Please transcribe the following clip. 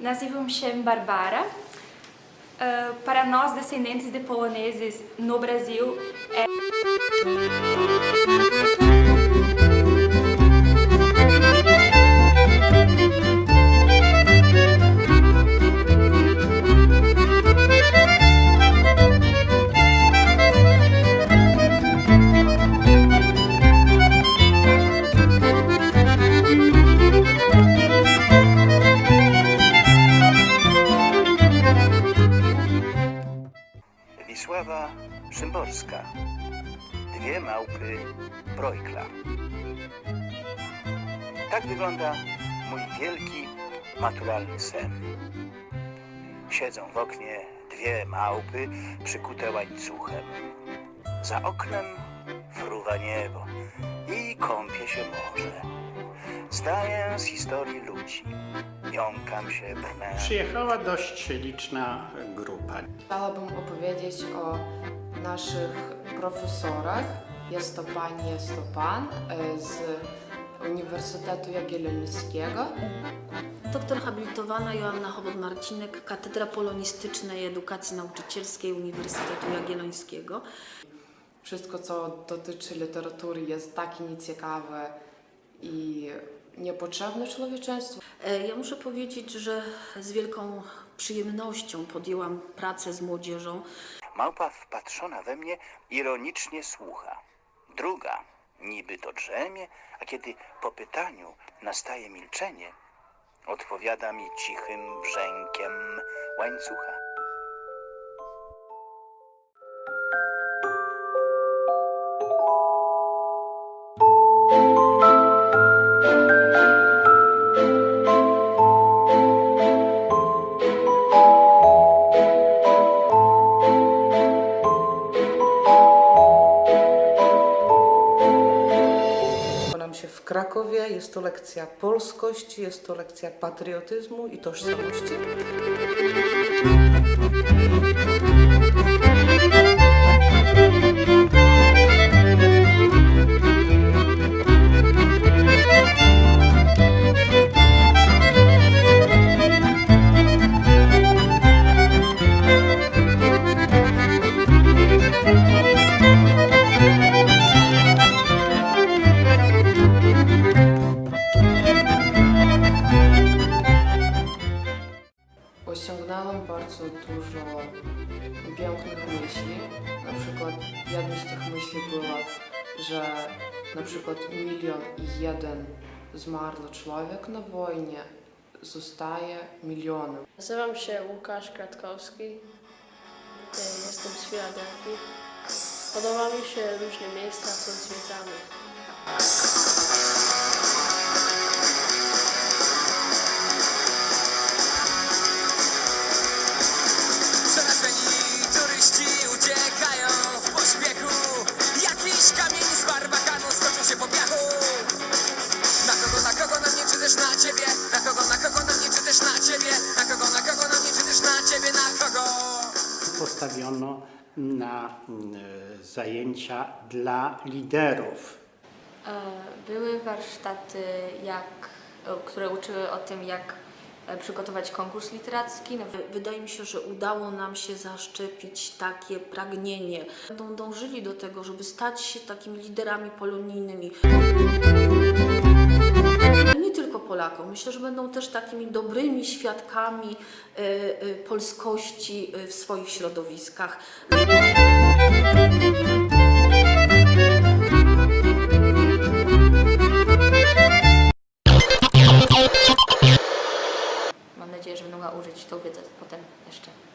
Nazywam się Barbara. Eh, para nós, descendentes de poloneses no Brasil, é Wisława Szymborska. Dwie małpy Brojkla. Tak wygląda mój wielki, maturalny sen. Siedzą w oknie dwie małpy przykute łańcuchem. Za oknem fruwa niebo i kąpie się morze. Zdaję z historii ludzi. Jąkam się, brnę. Przyjechała dość liczna grupa. Chciałabym opowiedzieć o naszych profesorach. Jest to pani, jest to pan e, z Uniwersytetu Jagiellońskiego. Doktor habilitowana Joanna Chobot-Marcinek, Katedra Polonistycznej Edukacji Nauczycielskiej Uniwersytetu Jagiellońskiego. Wszystko, co dotyczy literatury, jest takie nieciekawe i niepotrzebne człowieczeństwu. E, Ja muszę powiedzieć, że z wielką przyjemnością podjęłam pracę z młodzieżą. Małpa wpatrzona we mnie ironicznie słucha. Druga niby to drzemie, a kiedy po pytaniu nastaje milczenie, odpowiada mi cichym brzękiem łańcucha. Nam się w Krakowie. Jest to lekcja polskości, jest to lekcja patriotyzmu i tożsamości. Bardzo dużo pięknych myśli. Na przykład jedna z tych myśli była, że na przykład milion i jeden zmarły człowiek na wojnie zostaje milionem. Nazywam się Łukasz Kratkowski. Jestem z Filadelfii. Podoba mi się różne miejsca, co zwiedzamy. Postawiono na mm, zajęcia dla liderów. E, Były warsztaty, jak, e, które uczyły o tym, jak e, przygotować konkurs literacki. Przykład Wydaje mi się, że udało nam się zaszczepić takie pragnienie. Dążyli do tego, żeby stać się takimi liderami polonijnymi. Polakom. Myślę, że będą też takimi dobrymi świadkami e, e, polskości e, w swoich środowiskach. Mam nadzieję, że będą użyć tą wiedzę potem jeszcze.